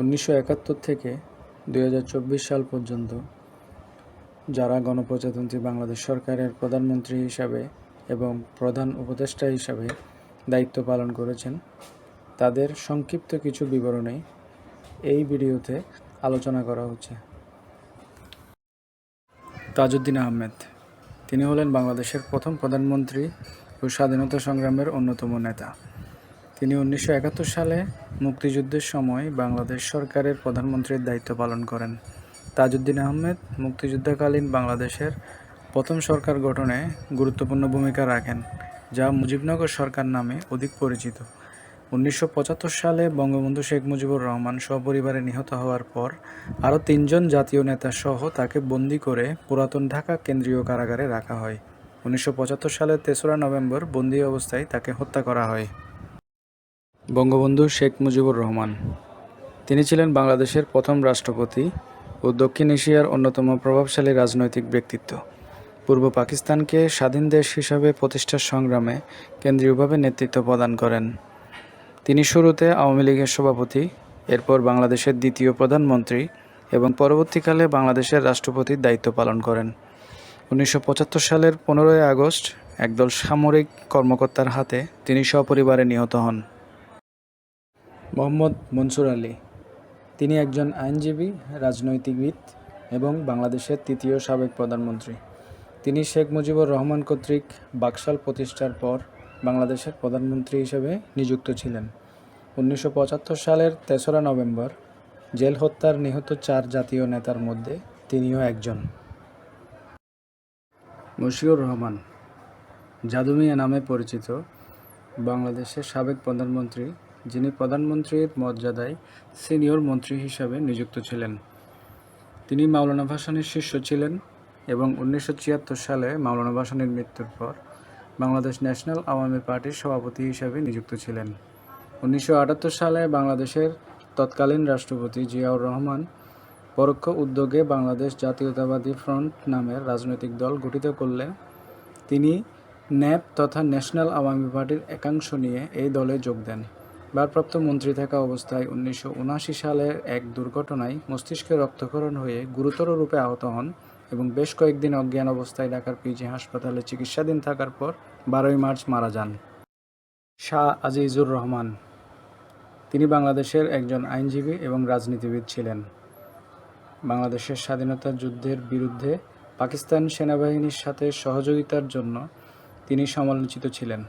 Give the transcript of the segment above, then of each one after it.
উনিশশো একাত্তর থেকে দুই হাজার চব্বিশ সাল পর্যন্ত যারা গণপ্রজাতন্ত্রী বাংলাদেশ সরকারের প্রধানমন্ত্রী হিসাবে এবং প্রধান উপদেষ্টা হিসাবে দায়িত্ব পালন করেছেন, তাদের সংক্ষিপ্ত কিছু বিবরণে এই ভিডিওতে আলোচনা করা হচ্ছে। তাজউদ্দিন আহমেদ, তিনি হলেন বাংলাদেশের প্রথম প্রধানমন্ত্রী ও স্বাধীনতা সংগ্রামের অন্যতম নেতা। তিনি উনিশশো একাত্তর সালে মুক্তিযুদ্ধের সময় বাংলাদেশ সরকারের প্রধানমন্ত্রীর দায়িত্ব পালন করেন। তাজউদ্দিন আহমেদ মুক্তিযুদ্ধকালীন বাংলাদেশের প্রথম সরকার গঠনে গুরুত্বপূর্ণ ভূমিকা রাখেন, যা মুজিবনগর সরকার নামে অধিক পরিচিত। উনিশশো পঁচাত্তর সালে বঙ্গবন্ধু শেখ মুজিবুর রহমান সপরিবারে নিহত হওয়ার পর আরও তিনজন জাতীয় নেতা সহ তাকে বন্দি করে পুরাতন ঢাকা কেন্দ্রীয় কারাগারে রাখা হয়। উনিশশো সালের তেসরা নভেম্বর বন্দি অবস্থায় তাকে হত্যা করা হয়। বঙ্গবন্ধু শেখ মুজিবুর রহমান। তিনি ছিলেন বাংলাদেশের প্রথম রাষ্ট্রপতি ও দক্ষিণ এশিয়ার অন্যতম প্রভাবশালী রাজনৈতিক ব্যক্তিত্ব। পূর্ব পাকিস্তানকে স্বাধীন দেশ হিসাবে প্রতিষ্ঠার সংগ্রামে কেন্দ্রীয়ভাবে নেতৃত্ব প্রদান করেন। তিনি শুরুতে আওয়ামী লীগের সভাপতি, এরপর বাংলাদেশের দ্বিতীয় প্রধানমন্ত্রী এবং পরবর্তীকালে বাংলাদেশের রাষ্ট্রপতির দায়িত্ব পালন করেন। উনিশশো পঁচাত্তর সালের পনেরোই আগস্ট একদল সামরিক কর্মকর্তার হাতে তিনি সপরিবারে নিহত হন। মোহাম্মদ মনসুর আলী। তিনি একজন আইনজীবী রাজনৈতিকবিদ এবং বাংলাদেশের তৃতীয় সাবেক প্রধানমন্ত্রী। তিনি শেখ মুজিবুর রহমান কর্তৃক বাকশাল প্রতিষ্ঠার পর বাংলাদেশের প্রধানমন্ত্রী হিসেবে নিযুক্ত ছিলেন। উনিশশো পঁচাত্তর সালের তেসরা নভেম্বর, জেল হত্যার নিহত চার জাতীয় নেতার মধ্যে তিনিও একজন। মশিউর রহমান, জাদুমিয়া নামে পরিচিত বাংলাদেশের সাবেক প্রধানমন্ত্রী যিনি প্রধানমন্ত্রীর মর্যাদায় সিনিয়র মন্ত্রী হিসাবে নিযুক্ত ছিলেন। তিনি মাওলানা ভাসানীর শিষ্য ছিলেন এবং উনিশশো ছিয়াত্তর সালে মাওলানা ভাসানীর মৃত্যুর পর বাংলাদেশ ন্যাশনাল আওয়ামী পার্টির সভাপতি হিসাবে নিযুক্ত ছিলেন। উনিশশো আটাত্তর সালে বাংলাদেশের তৎকালীন রাষ্ট্রপতি জিয়াউর রহমান পরোক্ষ উদ্যোগে বাংলাদেশ জাতীয়তাবাদী ফ্রন্ট নামের রাজনৈতিক দল গঠিত করলে তিনি ন্যাপ তথা ন্যাশনাল আওয়ামী পার্টির একাংশ নিয়ে এই দলে যোগ দেন। ভারপ্রাপ্ত মন্ত্রী থাকা অবস্থায় উনিশশো সালের এক দুর্ঘটনায় মস্তিষ্কে রক্তক্ষরণ হয়ে গুরুতর রূপে আহত হন এবং বেশ কয়েকদিন অজ্ঞান অবস্থায় ঢাকার পিজি হাসপাতালে চিকিৎসাধীন থাকার পর বারোই মার্চ মারা যান। শাহ আজিজুর রহমান। তিনি বাংলাদেশের একজন আইনজীবী এবং রাজনীতিবিদ ছিলেন। বাংলাদেশের স্বাধীনতা যুদ্ধের বিরুদ্ধে পাকিস্তান সেনাবাহিনীর সাথে সহযোগিতার জন্য তিনি সমালোচিত ছিলেন।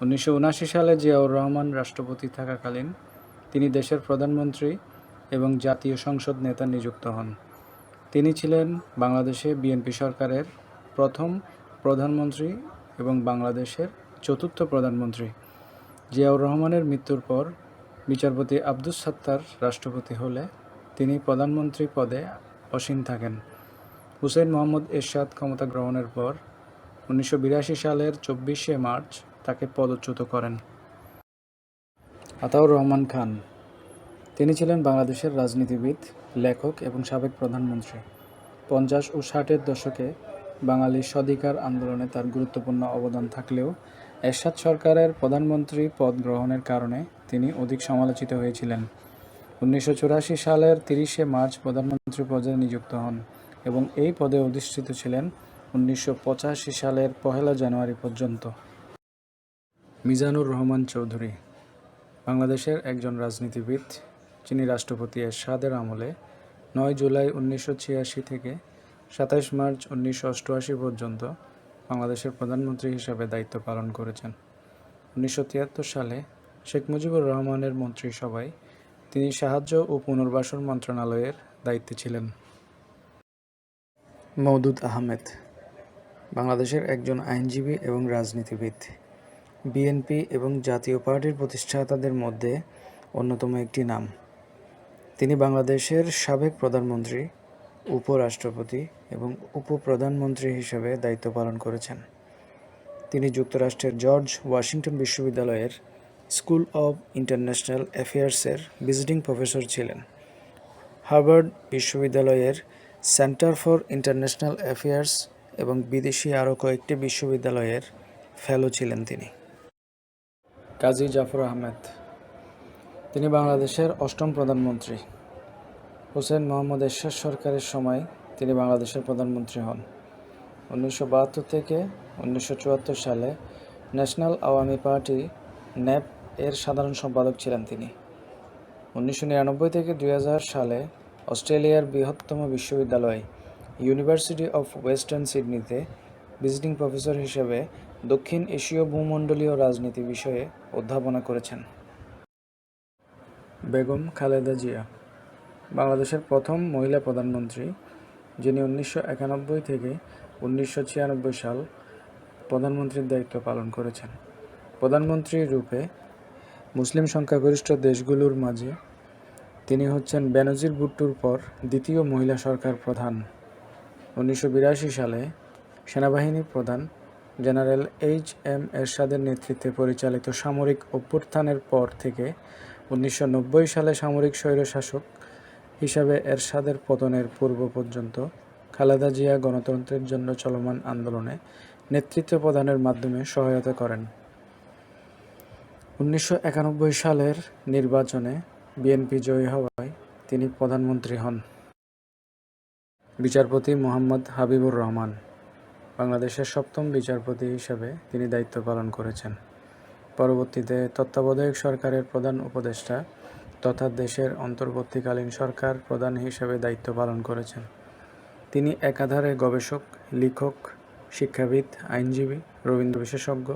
উনিশশো সালে জিয়াউর রহমান রাষ্ট্রপতি থাকাকালীন তিনি দেশের প্রধানমন্ত্রী এবং জাতীয় সংসদ নেতা নিযুক্ত হন। তিনি ছিলেন বাংলাদেশে বিএনপি সরকারের প্রথম প্রধানমন্ত্রী এবং বাংলাদেশের চতুর্থ প্রধানমন্ত্রী। জিয়াউর রহমানের মৃত্যুর পর বিচারপতি আব্দুস সাত্তার রাষ্ট্রপতি হলে তিনি প্রধানমন্ত্রী পদে অসীন থাকেন। হুসেন মোহাম্মদ এরশাদ ক্ষমতা গ্রহণের পর উনিশশো বিরাশি সালের চব্বিশে মার্চ তাকে পদচ্যুত করেন। আতাউর রহমান খান। তিনি ছিলেন বাংলাদেশের রাজনীতিবিদ, লেখক এবং সাবেক প্রধানমন্ত্রী। পঞ্চাশ ও ষাটের দশকে বাঙালি স্বাধিকার আন্দোলনে তার গুরুত্বপূর্ণ অবদান থাকলেও এরশাদ সরকারের প্রধানমন্ত্রী পদ গ্রহণের কারণে তিনি অধিক সমালোচিত হয়েছিলেন। উনিশশো চুরাশি সালের তিরিশে মার্চ প্রধানমন্ত্রী পদে নিযুক্ত হন এবং এই পদে অধিষ্ঠিত ছিলেন উনিশশো পঁচাশি সালের পহেলা জানুয়ারি পর্যন্ত। মিজানুর রহমান চৌধুরী, বাংলাদেশের একজন রাজনীতিবিদ, যিনি রাষ্ট্রপতি এরশাদের আমলে নয় জুলাই উনিশশো ছিয়াশি থেকে সাতাশ মার্চ উনিশশো অষ্টআশি পর্যন্ত বাংলাদেশের প্রধানমন্ত্রী হিসাবে দায়িত্ব পালন করেছেন। উনিশশো তিয়াত্তর সালে শেখ মুজিবুর রহমানের মন্ত্রিসভায় তিনি সাহায্য ও পুনর্বাসন মন্ত্রণালয়ের দায়িত্বে ছিলেন। মওদুদ আহমেদ, বাংলাদেশের একজন আইনজীবী এবং রাজনীতিবিদ। বিএনপি এবং জাতীয় পার্টির প্রতিষ্ঠাতাদের মধ্যে অন্যতম একটি নাম। তিনি বাংলাদেশের সাবেক প্রধানমন্ত্রী, উপরাষ্ট্রপতি এবং উপপ্রধানমন্ত্রী হিসেবে দায়িত্ব পালন করেছেন। তিনি যুক্তরাষ্ট্রের জর্জ ওয়াশিংটন বিশ্ববিদ্যালয়ের স্কুল অব ইন্টারন্যাশনাল অ্যাফেয়ার্সের ভিজিটিং প্রফেসর ছিলেন। হার্ভার্ড বিশ্ববিদ্যালয়ের সেন্টার ফর ইন্টারন্যাশনাল অ্যাফেয়ার্স এবং বিদেশি আরও কয়েকটি বিশ্ববিদ্যালয়ের ফেলো ছিলেন তিনি। কাজী জাফর আহমেদ। তিনি বাংলাদেশের অষ্টম প্রধানমন্ত্রী। হোসেন মোহাম্মদ এরশাদ সরকারের সময় তিনি বাংলাদেশের প্রধানমন্ত্রী হন। উনিশশো বাহাত্তর থেকে উনিশশো চুয়াত্তর সালে ন্যাশনাল আওয়ামী পার্টি ন্যাপ এর সাধারণ সম্পাদক ছিলেন তিনি। উনিশশো নিরানব্বই থেকে দু হাজার সালে অস্ট্রেলিয়ার বৃহত্তম বিশ্ববিদ্যালয় ইউনিভার্সিটি অফ ওয়েস্টার্ন সিডনিতে ভিজিটিং প্রফেসর হিসেবে দক্ষিণ এশীয় ভূমণ্ডলীয় রাজনীতি বিষয়ে অধ্যাপনা করেছেন। বেগম খালেদা জিয়া, বাংলাদেশের প্রথম মহিলা প্রধানমন্ত্রী, যিনি উনিশশো একানব্বই থেকে উনিশশো ছিয়ানব্বই সাল প্রধানমন্ত্রীর দায়িত্ব পালন করেছেন। প্রধানমন্ত্রী রূপে মুসলিম সংখ্যাগরিষ্ঠ দেশগুলোর মাঝে তিনি হচ্ছেন বেনজির ভুট্টোর পর দ্বিতীয় মহিলা সরকার প্রধান। উনিশশো বিরাশি সালে সেনাবাহিনী প্রধান জেনারেল এইচ এম এরশাদের নেতৃত্বে পরিচালিত সামরিক অভ্যুত্থানের পর থেকে উনিশশো নব্বই সালে সামরিক স্বৈরশাসক হিসাবে এরশাদের পতনের পূর্ব পর্যন্ত খালেদা জিয়া গণতন্ত্রের জন্য চলমান আন্দোলনে নেতৃত্ব প্রদানের মাধ্যমে সহায়তা করেন। উনিশশো একানব্বই সালের নির্বাচনে বিএনপি জয়ী হওয়ায় তিনি প্রধানমন্ত্রী হন। বিচারপতি মোহাম্মদ হাবিবুর রহমান। বাংলাদেশের সপ্তম বিচারপতি হিসেবে তিনি দায়িত্ব পালন করেছেন। পরবর্তীতে তত্ত্বাবধায়ক সরকারের প্রধান উপদেষ্টা তথা দেশের অন্তর্বর্তীকালীন সরকার প্রধান হিসেবে দায়িত্ব পালন করেছেন। তিনি একাধারে গবেষক, লেখক, শিক্ষাবিদ, আইনজীবী, রবীন্দ্র বিশেষজ্ঞ,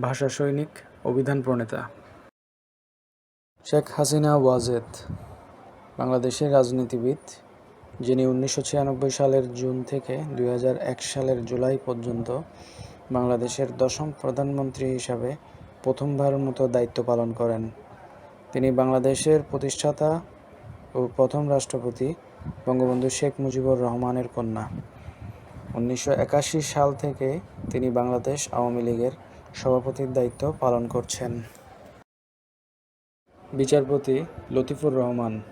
ভাষা সৈনিক, অভিধান প্রণেতা। শেখ হাসিনা ওয়াজেদ, বাংলাদেশের রাজনীতিবিদ যিনি উনিশশো ছিয়ানব্বই সালের জুন থেকে দুই হাজার এক সালের জুলাই পর্যন্ত বাংলাদেশের দশম প্রধানমন্ত্রী হিসাবে প্রথমবারের মতো দায়িত্ব পালন করেন। তিনি বাংলাদেশের প্রতিষ্ঠাতা ও প্রথম রাষ্ট্রপতি বঙ্গবন্ধু শেখ মুজিবুর রহমানের কন্যা। উনিশশো একাশি সাল থেকে তিনি বাংলাদেশ আওয়ামী লীগের সভাপতির দায়িত্ব পালন করছেন। বিচারপতি লতিফুর রহমান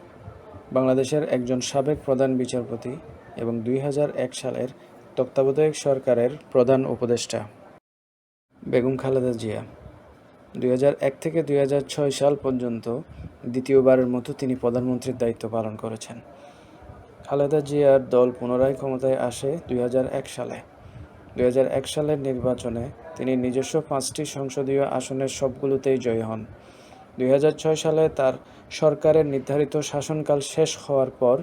বাংলাদেশের একজন সাবেক প্রধান বিচারপতি এবং দুই হাজার এক সালের তত্ত্বাবধায়ক সরকারের প্রধান উপদেষ্টা। বেগম খালেদা জিয়া, দুই হাজার এক থেকে দুই হাজার ছয় সাল পর্যন্ত দ্বিতীয়বারের মতো তিনি প্রধানমন্ত্রীর দায়িত্ব পালন করেছেন। খালেদা জিয়ার দল পুনরায় ক্ষমতায় আসে দুই হাজার এক সালে। দুই হাজার এক সালের নির্বাচনে তিনি নিজস্ব পাঁচটি সংসদীয় আসনের সবগুলোতেই জয়ী হন। দুই হাজার ছয় সালে তার সরকারের নির্ধারিত শাসনকাল শেষ হওয়ার পর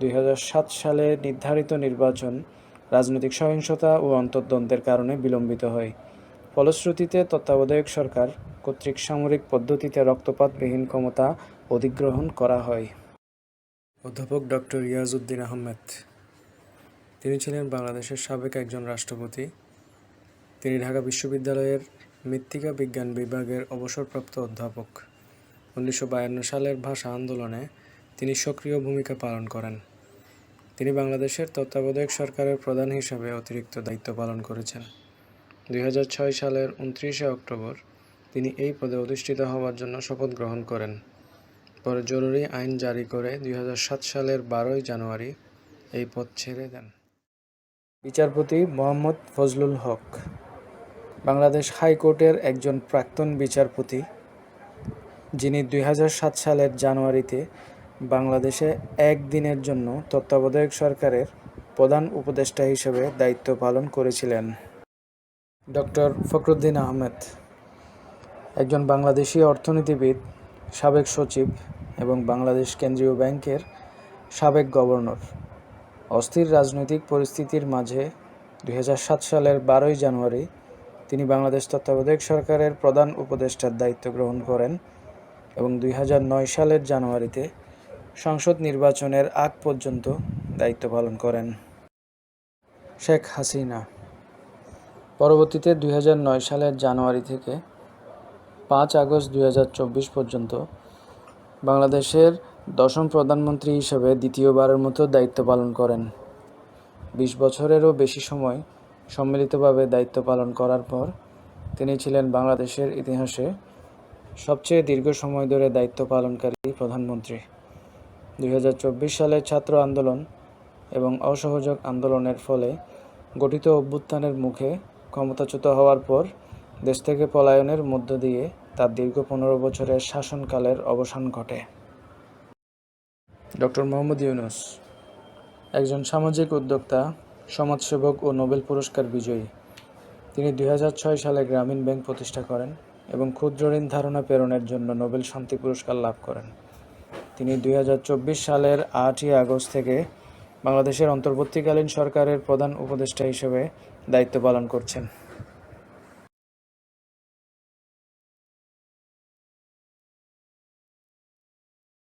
দুই হাজার সাত সালে নির্ধারিত নির্বাচন রাজনৈতিক সহিংসতা ও অন্তর্দ্বন্দ্বের কারণে বিলম্বিত হয়। ফলশ্রুতিতে তত্ত্বাবধায়ক সরকার কর্তৃক সামরিক পদ্ধতিতে রক্তপাতবিহীন ক্ষমতা অধিগ্রহণ করা হয়। অধ্যাপক ডক্টর ইয়াজউদ্দিন আহমেদ। তিনি ছিলেন বাংলাদেশের সাবেক একজন রাষ্ট্রপতি। তিনি ঢাকা বিশ্ববিদ্যালয়ের মৃত্তিকা বিজ্ঞান বিভাগের অবসরপ্রাপ্ত অধ্যাপক। উনিশশো বায়ান্ন সালের ভাষা আন্দোলনে তিনি সক্রিয় ভূমিকা পালন করেন। তিনি বাংলাদেশের তত্ত্বাবধায়ক সরকারের প্রধান হিসাবে অতিরিক্ত দায়িত্ব পালন করেছেন। দুই হাজার ছয় সালের উনত্রিশে অক্টোবর তিনি এই পদে অধিষ্ঠিত হওয়ার জন্য শপথ গ্রহণ করেন। পরে জরুরি আইন জারি করে দুই হাজার সাত সালের বারোই জানুয়ারি এই পদ ছেড়ে দেন। বিচারপতি মোহাম্মদ ফজলুল হক বাংলাদেশ হাইকোর্টের একজন প্রাক্তন বিচারপতি, যিনি দুই সাত সালের জানুয়ারিতে বাংলাদেশে একদিনের জন্য তত্ত্বাবধায়ক সরকারের প্রধান উপদেষ্টা হিসেবে দায়িত্ব পালন করেছিলেন। ডক্টর ফখরুদ্দিন আহমেদ, একজন বাংলাদেশি অর্থনীতিবিদ, সাবেক সচিব এবং বাংলাদেশ কেন্দ্রীয় ব্যাংকের সাবেক গভর্নর। অস্থির রাজনৈতিক পরিস্থিতির মাঝে দুই হাজার সাত সালের বারোই জানুয়ারি তিনি বাংলাদেশ তত্ত্বাবধায়ক সরকারের প্রধান উপদেষ্টার দায়িত্ব গ্রহণ করেন এবং দুই হাজার নয় সালের জানুয়ারিতে সংসদ নির্বাচনের আগ পর্যন্ত দায়িত্ব পালন করেন। শেখ হাসিনা। পরবর্তীতে দুই হাজার নয় সালের জানুয়ারি থেকে পাঁচ আগস্ট দুই হাজার চব্বিশ পর্যন্ত বাংলাদেশের দশম প্রধানমন্ত্রী হিসেবে দ্বিতীয়বারের মতো দায়িত্ব পালন করেন। বিশ বছরেরও বেশি সময় সম্মিলিতভাবে দায়িত্ব পালন করার পর তিনি ছিলেন বাংলাদেশের ইতিহাসে সবচেয়ে দীর্ঘ সময় ধরে দায়িত্ব পালনকারী প্রধানমন্ত্রী। দুই সালের ছাত্র আন্দোলন এবং অসহযোগ আন্দোলনের ফলে গঠিত অভ্যুত্থানের মুখে ক্ষমতাচ্যুত হওয়ার পর দেশ থেকে পলায়নের মধ্য দিয়ে তার দীর্ঘ পনেরো বছরের শাসনকালের অবসান ঘটে। ডক্টর মোহাম্মদ ইউনুস, একজন সামাজিক উদ্যোক্তা সমাজসেবক ও নোবেল পুরস্কার বিজয়ী। তিনি দুই হাজার ছয় সালে গ্রামীণ ব্যাংক প্রতিষ্ঠা করেন এবং ক্ষুদ্র ঋণ ধারণা প্রেরণের জন্য নোবেল শান্তি পুরস্কার লাভ করেন। তিনি দুই হাজার চব্বিশ সালের আটই আগস্ট থেকে বাংলাদেশের অন্তর্বর্তীকালীন সরকারের প্রধান উপদেষ্টা হিসেবে দায়িত্ব পালন করছেন।